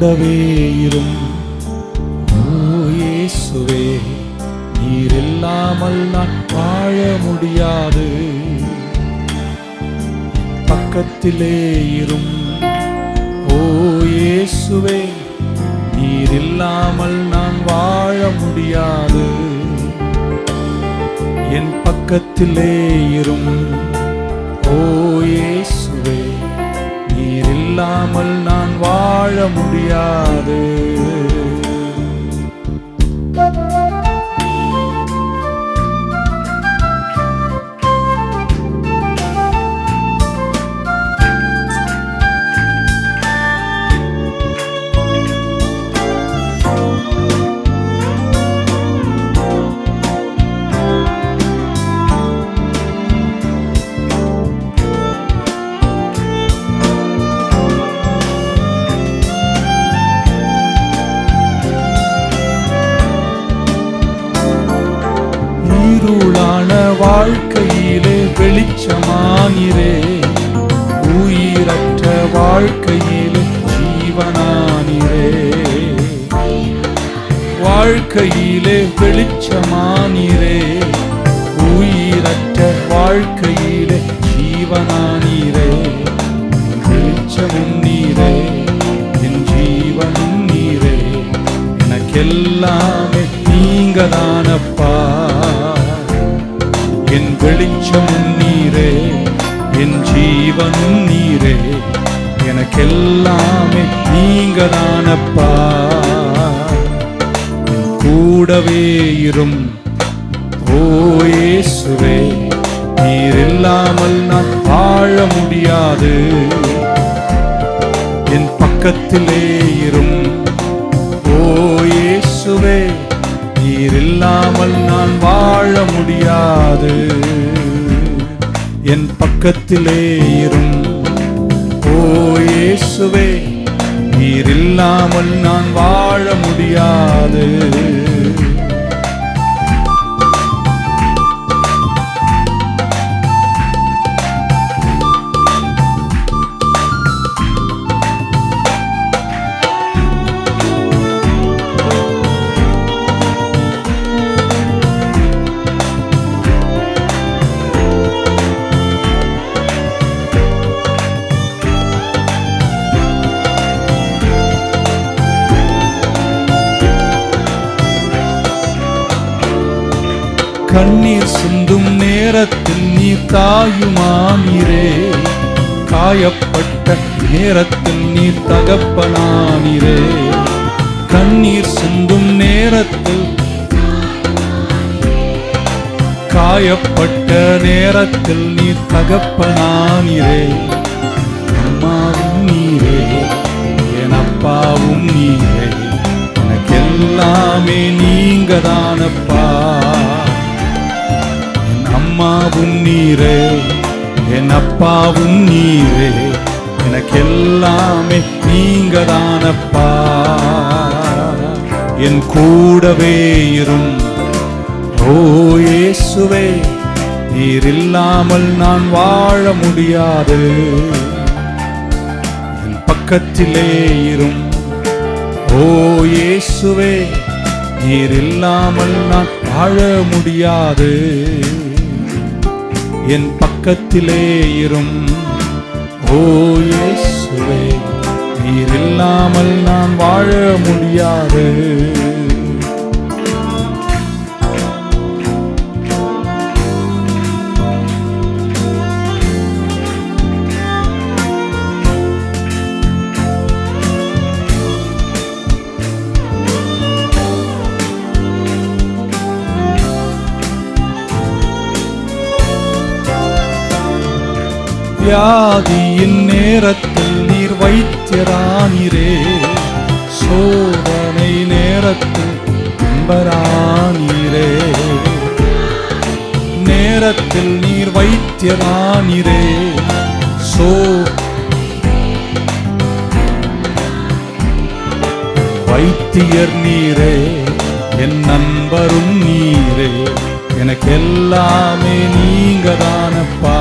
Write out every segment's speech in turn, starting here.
கூடவே இரும். ஓ இயேசுவே நீர் இல்லாமல் நான் வாழ முடியாது. பக்கத்திலே இரும். ஓ இயேசுவே நீர் இல்லாமல் நான் வாழ முடியாது. என் பக்கத்திலே இரும். ஓ இயேசு இல்லாமல் நான் வாழ முடியாது. இருளான வாழ்க்கையிலே வெளிச்சமானிரே உயிரற்ற வாழ்க்கையிலே ஜீவனானிரே வாழ்க்கையிலே வெளிச்சமானிரே உயிரற்ற வாழ்க்கையிலே ஜீவனானிரே வெளிச்சமும் நீரே என் ஜீவனும் நீரே எனக்கெல்லாமே நீங்கதானப்பா. வெளிச்சமும் நீரே என் ஜீவனும் நீரே. எனக்கெல்லாமே நீங்க தானப்பா கூடவே இரும் ஓயேசுவே நீர் இல்லாமல் நான் வாழ முடியாது. என் பக்கத்திலே இரும் ஓயேசுவே நீர் இல்லாமல் நான் வாழ முடியாது. என் பக்கத்திலே இரும் ஓ நீர் இல்லாமல் நான் வாழ முடியாது. கண்ணீர் சிந்தும் நேரத்தில் நீ தாயுமானீரே காயப்பட்ட நேரத்தில் நீ தகப்பனானீரே கண்ணீர் சிந்தும் நேரத்தில் காயப்பட்ட நேரத்தில் நீ தகப்பனானீரே அம்மாவும் நீரே என் அப்பாவும் நீரே. எனக்கெல்லாமே நீங்க தானப்பா அம்மாவும் நீரே என் அப்பாவும் நீரே எனக்கெல்லாமே நீங்க தானப்பா என் கூடவே இரும் ஓயேசுவே நீர் இல்லாமல் நான் வாழ முடியாது. என் பக்கத்திலே இரும் ஓயேசுவே நீர் இல்லாமல் நான் வாழ முடியாது. என் பக்கத்திலே இரும். ஓ இயேசுவே நீர் இல்லாமல் நான் வாழ முடியாது. வியாதியின் நேரத்தில் நீர் வைத்திரானிரே சோதனை நேரத்தில் நம்பரானீரே நேரத்தில் நீர் வைத்திரானிரே சோ வைத்தியர் நீரே என் நண்பரும் நீரே. எனக்கு எல்லாமே நீங்க தானப்பா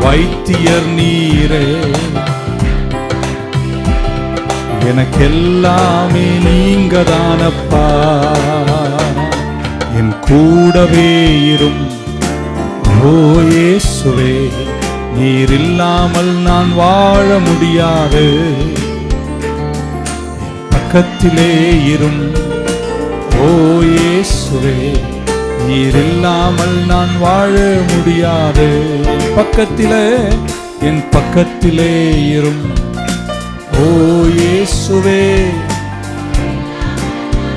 வைத்தியர் நீரே. எனக்கெல்லாமே நீங்க தானப்பா என் கூடவே இரும். ஓயேசுவே நீர் இல்லாமல் நான் வாழ முடியாது. பக்கத்திலே இரும். ஓயேசுவே நீர் இல்லாமல் நான் வாழ முடியாது. பக்கத்திலே என் பக்கத்திலே இரும். ஓ இயேசுவே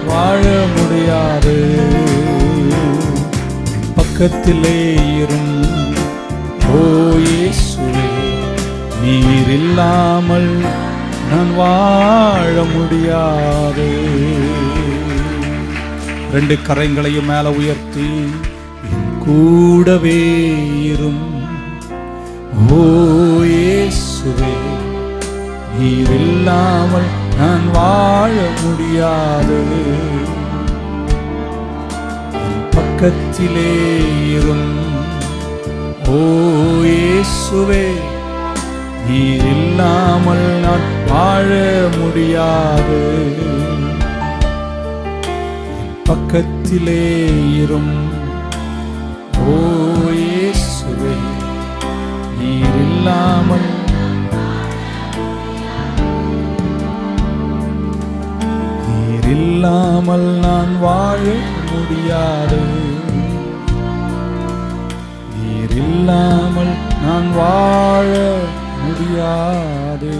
வாழ முடியாது. பக்கத்திலே இரும். ஓ இயேசுவே நீர் இல்லாமல் நான் வாழ முடியாது. ரெண்டு கரைங்களையும் மேல உயர்த்தி கூடவே இரும். ஓ இயேசுவே நீர் இல்லாமல் நான் வாழ முடியாது. பக்கத்திலே இரும். ஓ நீர் இல்லாமல் நான் வாழ முடியாது. பக்கத்திலே இரும். ஓ இயேசுவே நீர் இல்லாமல் நீர் இல்லாமல் நான் வாழ முடியாது. நீர் இல்லாமல் நான் வாழ முடியாது.